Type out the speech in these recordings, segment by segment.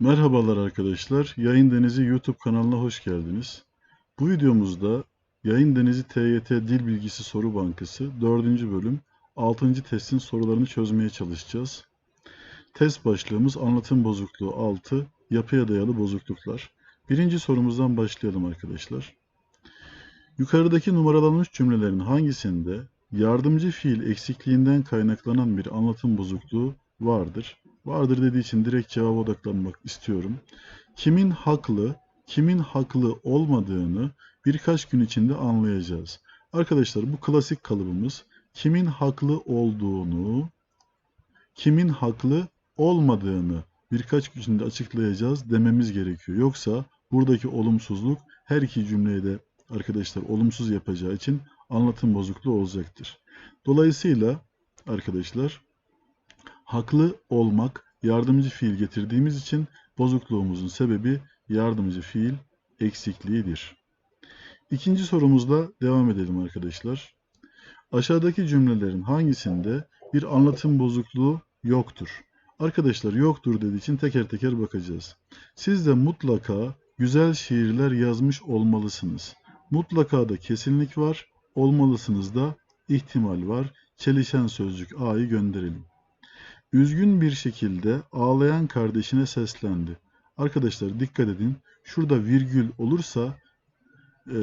Merhabalar arkadaşlar. Yayın Denizi YouTube kanalına hoş geldiniz. Bu videomuzda Yayın Denizi TYT Dil Bilgisi Soru Bankası 4. bölüm 6. testin sorularını çözmeye çalışacağız. Test başlığımız anlatım bozukluğu 6, yapıya dayalı bozukluklar. Birinci sorumuzdan başlayalım arkadaşlar. Yukarıdaki numaralanmış cümlelerin hangisinde yardımcı fiil eksikliğinden kaynaklanan bir anlatım bozukluğu vardır? Vardır dediği için direkt cevaba odaklanmak istiyorum. Kimin haklı, kimin haklı olmadığını birkaç gün içinde anlayacağız. Arkadaşlar bu klasik kalıbımız kimin haklı olduğunu, kimin haklı olmadığını birkaç gün içinde açıklayacağız dememiz gerekiyor. Yoksa buradaki olumsuzluk her iki cümleyi de arkadaşlar olumsuz yapacağı için anlatım bozukluğu olacaktır. Dolayısıyla arkadaşlar haklı olmak yardımcı fiil getirdiğimiz için bozukluğumuzun sebebi yardımcı fiil eksikliğidir. İkinci sorumuzla devam edelim arkadaşlar. Aşağıdaki cümlelerin hangisinde bir anlatım bozukluğu yoktur? Arkadaşlar yoktur dediği için teker teker bakacağız. Siz de mutlaka güzel şiirler yazmış olmalısınız. Mutlaka da kesinlik var, olmalısınız da ihtimal var. Çelişen sözcük A'yı gönderelim. Üzgün bir şekilde ağlayan kardeşine seslendi. Arkadaşlar dikkat edin. Şurada virgül olursa e,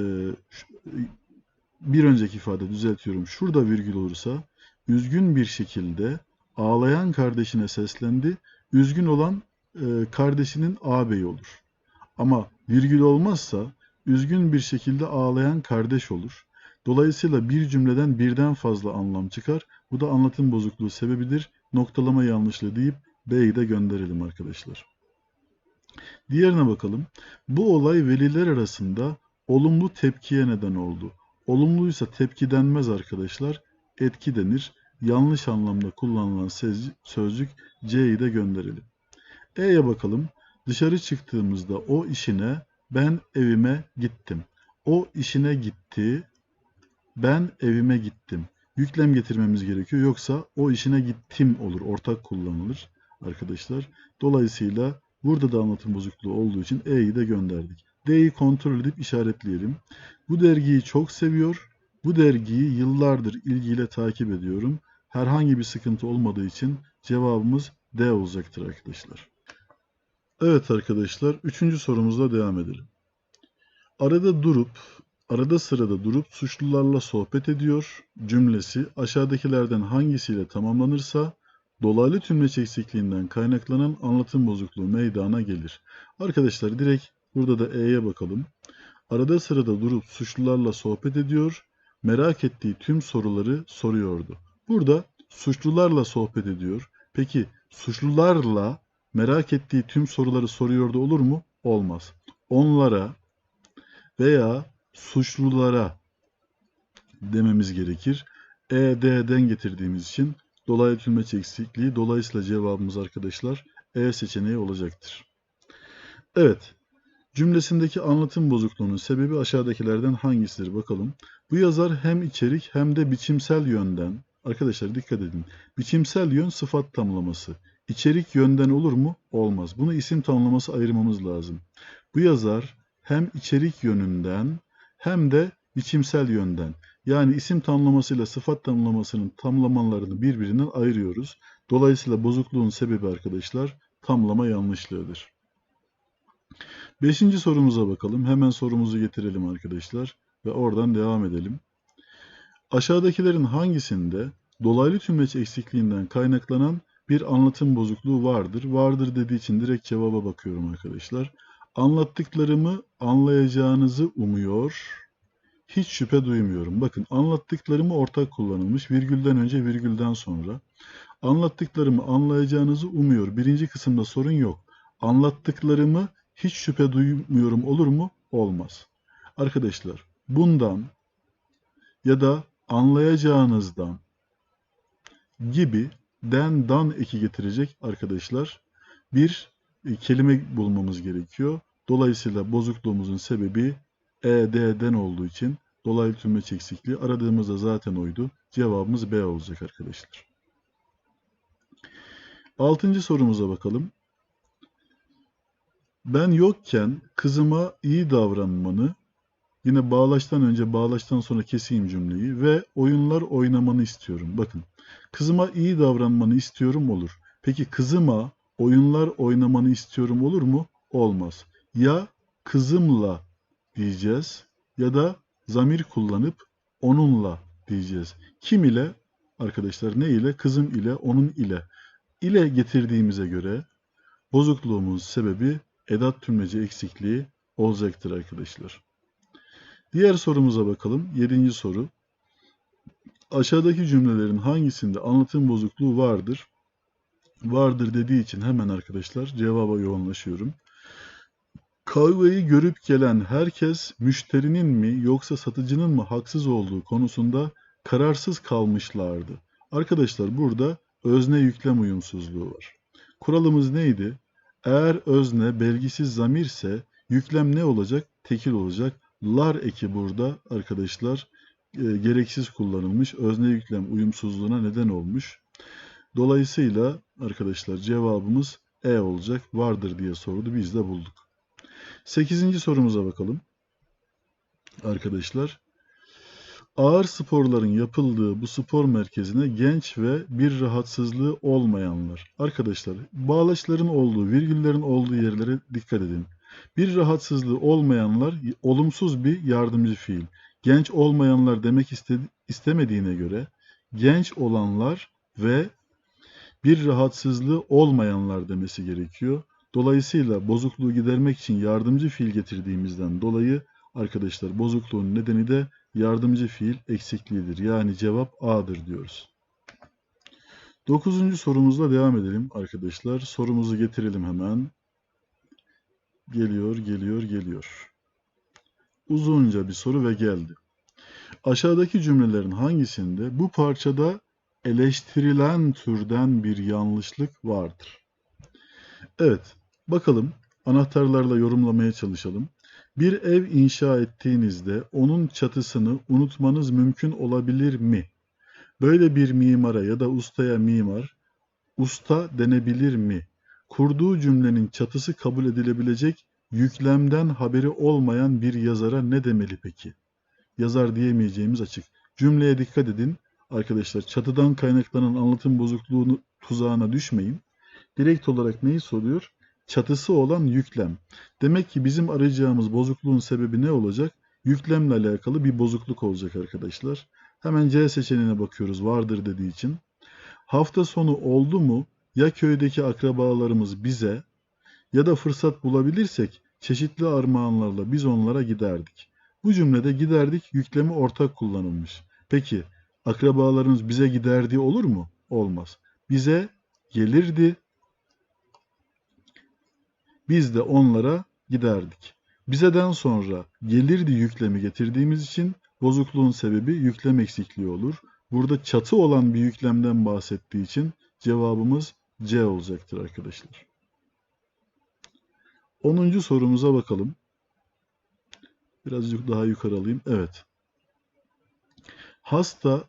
bir önceki ifade düzeltiyorum. Şurada virgül olursa üzgün bir şekilde ağlayan kardeşine seslendi. Üzgün olan e, kardeşinin ağabeyi olur. Ama virgül olmazsa üzgün bir şekilde ağlayan kardeş olur. Dolayısıyla bir cümleden birden fazla anlam çıkar. Bu da anlatım bozukluğu sebebidir. Noktalama yanlışlığı deyip B'yi de gönderelim arkadaşlar. Diğerine bakalım. Bu olay veliler arasında olumlu tepkiye neden oldu. Olumluysa tepki denmez arkadaşlar. Etki denir. Yanlış anlamda kullanılan sözcük C'yi de gönderelim. E'ye bakalım. Dışarı çıktığımızda o işine ben evime gittim. O işine gitti. Ben evime gittim. Yüklem getirmemiz gerekiyor. Yoksa o işine gittim olur. Ortak kullanılır arkadaşlar. Dolayısıyla burada da anlatım bozukluğu olduğu için E'yi de gönderdik. D'yi kontrol edip işaretleyelim. Bu dergiyi çok seviyor. Bu dergiyi yıllardır ilgiyle takip ediyorum. Herhangi bir sıkıntı olmadığı için cevabımız D olacaktır arkadaşlar. Evet arkadaşlar, üçüncü sorumuzla devam edelim. Arada durup, arada sırada durup suçlularla sohbet ediyor cümlesi aşağıdakilerden hangisiyle tamamlanırsa dolaylı tümleç eksikliğinden kaynaklanan anlatım bozukluğu meydana gelir. Arkadaşlar direkt burada da E'ye bakalım. Arada sırada durup suçlularla sohbet ediyor, merak ettiği tüm soruları soruyordu. Burada suçlularla sohbet ediyor. Peki suçlularla merak ettiği tüm soruları soruyordu olur mu? Olmaz. Onlara veya suçlulara dememiz gerekir. ED'den getirdiğimiz için dolaylı tümleç eksikliği dolayısıyla cevabımız arkadaşlar E seçeneği olacaktır. Evet. Cümlesindeki anlatım bozukluğunun sebebi aşağıdakilerden hangisidir bakalım. Bu yazar hem içerik hem de biçimsel yönden arkadaşlar dikkat edin. Biçimsel yön sıfat tamlaması. İçerik yönden olur mu? Olmaz. Bunu isim tamlaması ayırmamız lazım. Bu yazar hem içerik yönünden hem de biçimsel yönden. Yani isim tamlamasıyla sıfat tamlamasının tamlamalarını birbirinden ayırıyoruz. Dolayısıyla bozukluğun sebebi arkadaşlar tamlama yanlışlığıdır. Beşinci sorumuza bakalım. Hemen sorumuzu getirelim arkadaşlar ve oradan devam edelim. Aşağıdakilerin hangisinde dolaylı tümleç eksikliğinden kaynaklanan bir anlatım bozukluğu vardır. Vardır dediği için direkt cevaba bakıyorum arkadaşlar. Anlattıklarımı anlayacağınızı umuyor. Hiç şüphe duymuyorum. Bakın anlattıklarımı ortak kullanılmış. Virgülden önce virgülden sonra. Anlattıklarımı anlayacağınızı umuyor. Birinci kısımda sorun yok. Anlattıklarımı hiç şüphe duymuyorum olur mu? Olmaz. Arkadaşlar bundan ya da anlayacağınızdan gibi den dan eki getirecek arkadaşlar bir kelime bulmamız gerekiyor. Dolayısıyla bozukluğumuzun sebebi ED'den olduğu için dolaylı tümleç eksikliği aradığımızda zaten oydu. Cevabımız B olacak arkadaşlar. Altıncı sorumuza bakalım. Ben yokken kızıma iyi davranmanı, yine bağlaçtan önce bağlaçtan sonra keseyim cümleyi ve oyunlar oynamanı istiyorum. Bakın, kızıma iyi davranmanı istiyorum olur. Peki kızıma oyunlar oynamanı istiyorum olur mu? Olmaz. Ya kızımla diyeceğiz ya da zamir kullanıp onunla diyeceğiz. Kim ile? Arkadaşlar ne ile? Kızım ile, onun ile. İle getirdiğimize göre bozukluğumuz sebebi edat tümleci eksikliği olacaktır arkadaşlar. Diğer sorumuza bakalım. Yedinci soru. Aşağıdaki cümlelerin hangisinde anlatım bozukluğu vardır? Vardır dediği için hemen arkadaşlar cevaba yoğunlaşıyorum. Kavgayı görüp gelen herkes müşterinin mi yoksa satıcının mı haksız olduğu konusunda kararsız kalmışlardı. Arkadaşlar burada özne yüklem uyumsuzluğu var. Kuralımız neydi? Eğer özne belgisiz zamirse yüklem ne olacak? Tekil olacak. Lar eki burada arkadaşlar e, gereksiz kullanılmış. Özne yüklem uyumsuzluğuna neden olmuş. Dolayısıyla arkadaşlar cevabımız E olacak. Vardır diye sordu. Biz de bulduk. Sekizinci sorumuza bakalım. Arkadaşlar. Ağır sporların yapıldığı bu spor merkezine genç ve bir rahatsızlığı olmayanlar. Arkadaşlar bağlaçların olduğu, virgüllerin olduğu yerlere dikkat edin. Bir rahatsızlığı olmayanlar olumsuz bir yardımcı fiil. Genç olmayanlar demek istemediğine göre genç olanlar ve bir rahatsızlığı olmayanlar demesi gerekiyor. Dolayısıyla bozukluğu gidermek için yardımcı fiil getirdiğimizden dolayı arkadaşlar bozukluğun nedeni de yardımcı fiil eksikliğidir. Yani cevap A'dır diyoruz. Dokuzuncu sorumuzla devam edelim arkadaşlar. Sorumuzu getirelim hemen. Geliyor, geliyor, geliyor. Uzunca bir soru ve geldi. Aşağıdaki cümlelerin hangisinde bu parçada eleştirilen türden bir yanlışlık vardır? Evet, bakalım anahtarlarla yorumlamaya çalışalım. Bir ev inşa ettiğinizde onun çatısını unutmanız mümkün olabilir mi? Böyle bir mimara ya da ustaya mimar, usta denebilir mi? Kurduğu cümlenin çatısı kabul edilebilecek yüklemden haberi olmayan bir yazara ne demeli peki? Yazar diyemeyeceğimiz açık. Cümleye dikkat edin. Arkadaşlar çatıdan kaynaklanan anlatım bozukluğunu tuzağına düşmeyin. Direkt olarak neyi soruyor? Çatısı olan yüklem. Demek ki bizim arayacağımız bozukluğun sebebi ne olacak? Yüklemle alakalı bir bozukluk olacak arkadaşlar. Hemen C seçeneğine bakıyoruz vardır dediği için. Hafta sonu oldu mu ya köydeki akrabalarımız bize ya da fırsat bulabilirsek çeşitli armağanlarla biz onlara giderdik. Bu cümlede giderdik yüklemi ortak kullanılmış. Peki akrabalarımız bize giderdi olur mu? Olmaz. Bize gelirdi. Biz de onlara giderdik. Bizeden sonra gelirdi yüklemi getirdiğimiz için bozukluğun sebebi yüklem eksikliği olur. Burada çatı olan bir yüklemden bahsettiği için cevabımız C olacaktır arkadaşlar. 10. sorumuza bakalım. Birazcık daha yukarı alayım. Evet. Hasta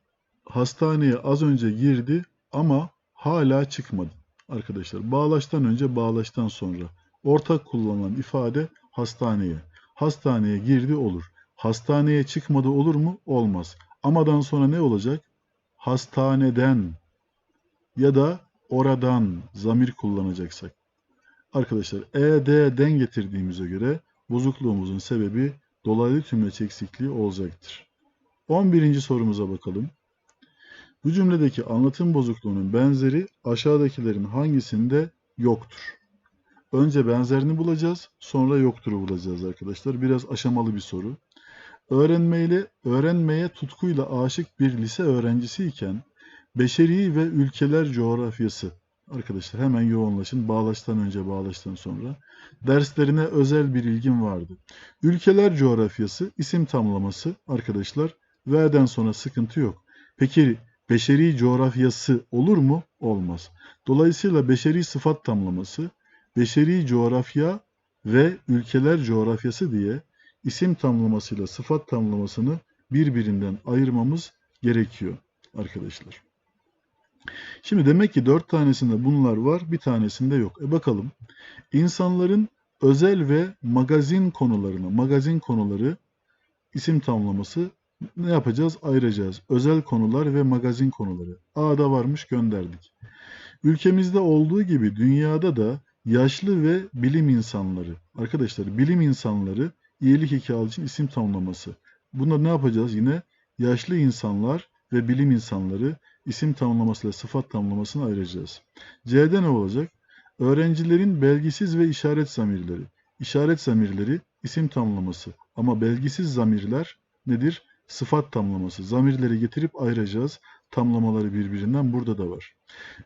hastaneye az önce girdi ama hala çıkmadı. Arkadaşlar bağlaçtan önce bağlaçtan sonra. Ortak kullanılan ifade hastaneye. Hastaneye girdi olur. Hastaneye çıkmadı olur mu? Olmaz. Amadan sonra ne olacak? Hastaneden ya da oradan zamir kullanacaksak. Arkadaşlar ED'den getirdiğimize göre bozukluğumuzun sebebi dolaylı tümleç eksikliği olacaktır. 11. sorumuza bakalım. Bu cümledeki anlatım bozukluğunun benzeri aşağıdakilerin hangisinde yoktur? Önce benzerini bulacağız, sonra yokturu bulacağız arkadaşlar. Biraz aşamalı bir soru. Öğrenmeyle, öğrenmeye tutkuyla aşık bir lise öğrencisiyken beşeri ve ülkeler coğrafyası Arkadaşlar hemen yoğunlaşın. Bağlaçtan önce, bağlaçtan sonra. Derslerine özel bir ilgim vardı. Ülkeler coğrafyası, isim tamlaması arkadaşlar. V'den sonra sıkıntı yok. Peki beşeri coğrafyası olur mu? Olmaz. Dolayısıyla beşeri sıfat tamlaması, beşeri coğrafya ve ülkeler coğrafyası diye isim tamlamasıyla sıfat tamlamasını birbirinden ayırmamız gerekiyor. arkadaşlar. Şimdi demek ki dört tanesinde bunlar var, bir tanesinde yok. E bakalım. İnsanların özel ve magazin konularına, magazin konuları isim tamlaması ne yapacağız? Ayıracağız. Özel konular ve magazin konuları. A'da varmış gönderdik. Ülkemizde olduğu gibi dünyada da yaşlı ve bilim insanları. Arkadaşlar bilim insanları iyilik hikaye için isim tamlaması. Bunda ne yapacağız? Yine yaşlı insanlar ve bilim insanları isim tamlamasıyla sıfat tamlamasını ayıracağız. C'de ne olacak? Öğrencilerin belgisiz ve işaret zamirleri. İşaret zamirleri isim tamlaması ama belgisiz zamirler nedir? Sıfat tamlaması. Zamirleri getirip ayıracağız. Tamlamaları birbirinden burada da var.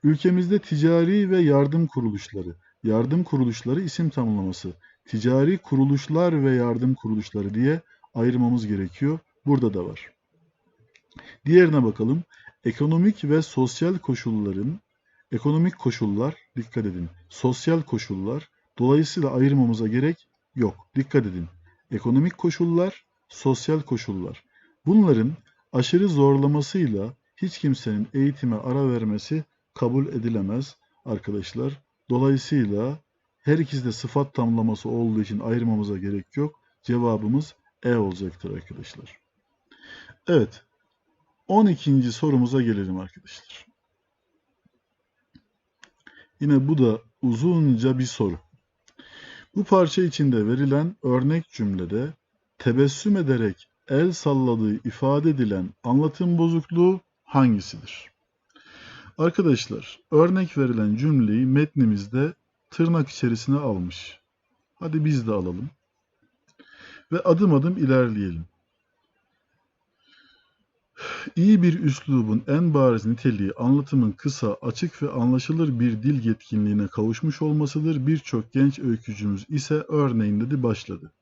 Ülkemizde ticari ve yardım kuruluşları. Yardım kuruluşları isim tamlaması. Ticari kuruluşlar ve yardım kuruluşları diye ayırmamız gerekiyor. Burada da var. Diğerine bakalım. Ekonomik ve sosyal koşulların, ekonomik koşullar, dikkat edin, sosyal koşullar, dolayısıyla ayırmamıza gerek yok. Dikkat edin. Ekonomik koşullar, sosyal koşullar. Bunların aşırı zorlamasıyla hiç kimsenin eğitime ara vermesi kabul edilemez arkadaşlar. Dolayısıyla her ikisi de sıfat tamlaması olduğu için ayırmamıza gerek yok. Cevabımız E olacaktır arkadaşlar. Evet. 12. sorumuza gelelim arkadaşlar. Yine bu da uzunca bir soru. Bu parça içinde verilen örnek cümlede tebessüm ederek el salladığı ifade edilen anlatım bozukluğu hangisidir? Arkadaşlar, örnek verilen cümleyi metnimizde tırnak içerisine almış. Hadi biz de alalım. Ve adım adım ilerleyelim. İyi bir üslubun en bariz niteliği anlatımın kısa, açık ve anlaşılır bir dil yetkinliğine kavuşmuş olmasıdır. Birçok genç öykücümüz ise örneğin dedi başladı.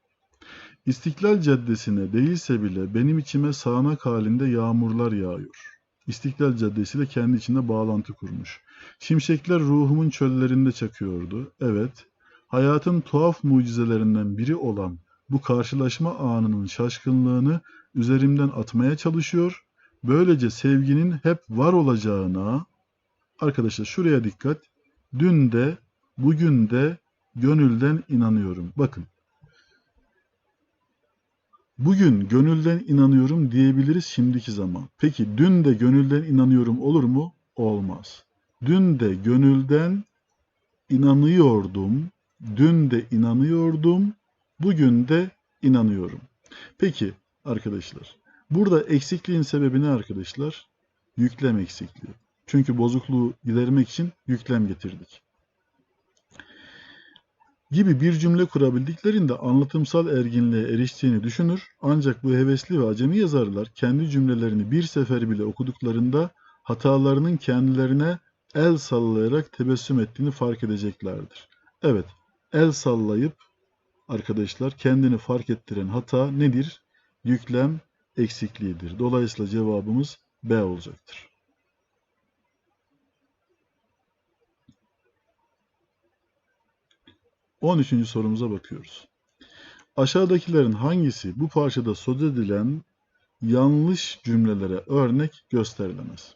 İstiklal Caddesi'ne değilse bile benim içime sağanak halinde yağmurlar yağıyor. İstiklal Caddesi ile kendi içinde bağlantı kurmuş. Şimşekler ruhumun çöllerinde çakıyordu. Evet, hayatın tuhaf mucizelerinden biri olan bu karşılaşma anının şaşkınlığını üzerimden atmaya çalışıyor. Böylece sevginin hep var olacağına, arkadaşlar şuraya dikkat, dün de bugün de gönülden inanıyorum. Bakın, bugün gönülden inanıyorum diyebiliriz şimdiki zaman. Peki dün de gönülden inanıyorum olur mu? Olmaz. Dün de gönülden inanıyordum, dün de inanıyordum, bugün de inanıyorum. Peki arkadaşlar, burada eksikliğin sebebi ne arkadaşlar? Yüklem eksikliği. Çünkü bozukluğu gidermek için yüklem getirdik. Gibi bir cümle kurabildiklerinde anlatımsal erginliğe eriştiğini düşünür ancak bu hevesli ve acemi yazarlar kendi cümlelerini bir sefer bile okuduklarında hatalarının kendilerine el sallayarak tebessüm ettiğini fark edeceklerdir. Evet, el sallayıp arkadaşlar kendini fark ettiren hata nedir? Yüklem eksikliğidir. Dolayısıyla cevabımız B olacaktır. On üçüncü sorumuza bakıyoruz. Aşağıdakilerin hangisi bu parçada söz edilen yanlış cümlelere örnek gösterilemez?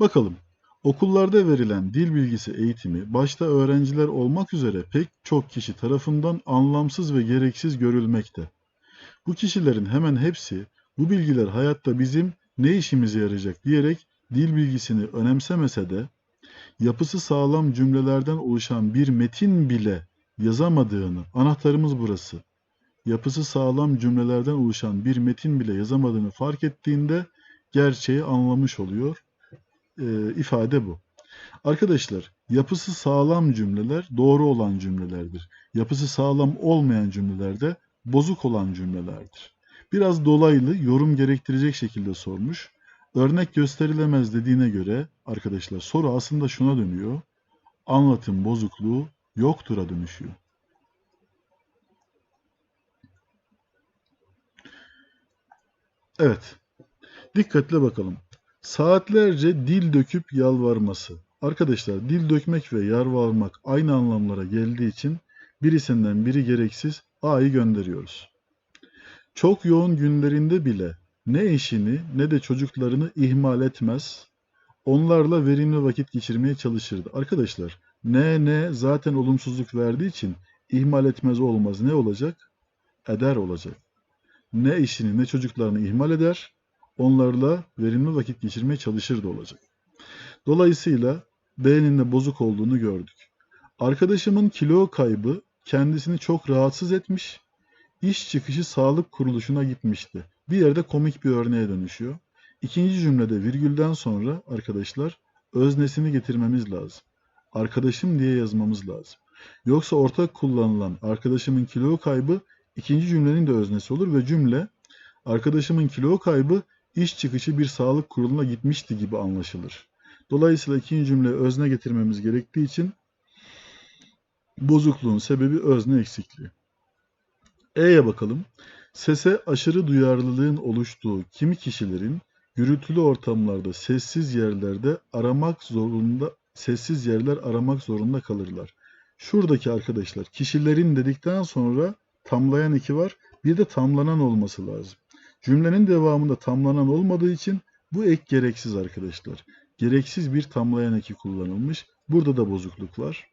Bakalım. Okullarda verilen dil bilgisi eğitimi başta öğrenciler olmak üzere pek çok kişi tarafından anlamsız ve gereksiz görülmekte. Bu kişilerin hemen hepsi bu bilgiler hayatta bizim ne işimize yarayacak diyerek dil bilgisini önemsemese de yapısı sağlam cümlelerden oluşan bir metin bile yazamadığını, anahtarımız burası. Yapısı sağlam cümlelerden oluşan bir metin bile yazamadığını fark ettiğinde gerçeği anlamış oluyor e, ifade bu. Arkadaşlar yapısı sağlam cümleler doğru olan cümlelerdir. Yapısı sağlam olmayan cümleler de bozuk olan cümlelerdir. Biraz dolaylı yorum gerektirecek şekilde sormuş. Örnek gösterilemez dediğine göre arkadaşlar soru aslında şuna dönüyor. Anlatım bozukluğu yoktura dönüşüyor. Evet. Dikkatle bakalım. Saatlerce dil döküp yalvarması. Arkadaşlar dil dökmek ve yalvarmak aynı anlamlara geldiği için birisinden biri gereksiz A'yı gönderiyoruz. Çok yoğun günlerinde bile ne eşini ne de çocuklarını ihmal etmez. Onlarla verimli vakit geçirmeye çalışırdı. Arkadaşlar ne ne zaten olumsuzluk verdiği için ihmal etmez olmaz. Ne olacak? Eder olacak. Ne eşini ne çocuklarını ihmal eder. Onlarla verimli vakit geçirmeye çalışırdı olacak. Dolayısıyla B'nin bozuk olduğunu gördük. Arkadaşımın kilo kaybı kendisini çok rahatsız etmiş. İş çıkışı sağlık kuruluşuna gitmişti. Bir yerde komik bir örneğe dönüşüyor. İkinci cümlede virgülden sonra arkadaşlar öznesini getirmemiz lazım. Arkadaşım diye yazmamız lazım. Yoksa ortak kullanılan arkadaşımın kilo kaybı ikinci cümlenin de öznesi olur ve cümle arkadaşımın kilo kaybı iş çıkışı bir sağlık kuruluna gitmişti gibi anlaşılır. Dolayısıyla ikinci cümle özne getirmemiz gerektiği için bozukluğun sebebi özne eksikliği. E'ye bakalım. Sese aşırı duyarlılığın oluştuğu kimi kişilerin gürültülü ortamlarda sessiz yerlerde aramak zorunda sessiz yerler aramak zorunda kalırlar. Şuradaki arkadaşlar kişilerin dedikten sonra tamlayan iki var. Bir de tamlanan olması lazım. Cümlenin devamında tamlanan olmadığı için bu ek gereksiz arkadaşlar. Gereksiz bir tamlayan eki kullanılmış. Burada da bozukluk var.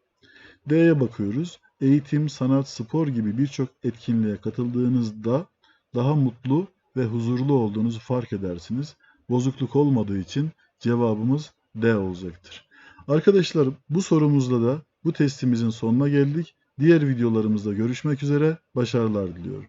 D'ye bakıyoruz. Eğitim, sanat, spor gibi birçok etkinliğe katıldığınızda daha mutlu ve huzurlu olduğunuzu fark edersiniz. Bozukluk olmadığı için cevabımız D olacaktır. Arkadaşlar bu sorumuzla da bu testimizin sonuna geldik. Diğer videolarımızda görüşmek üzere. Başarılar diliyorum.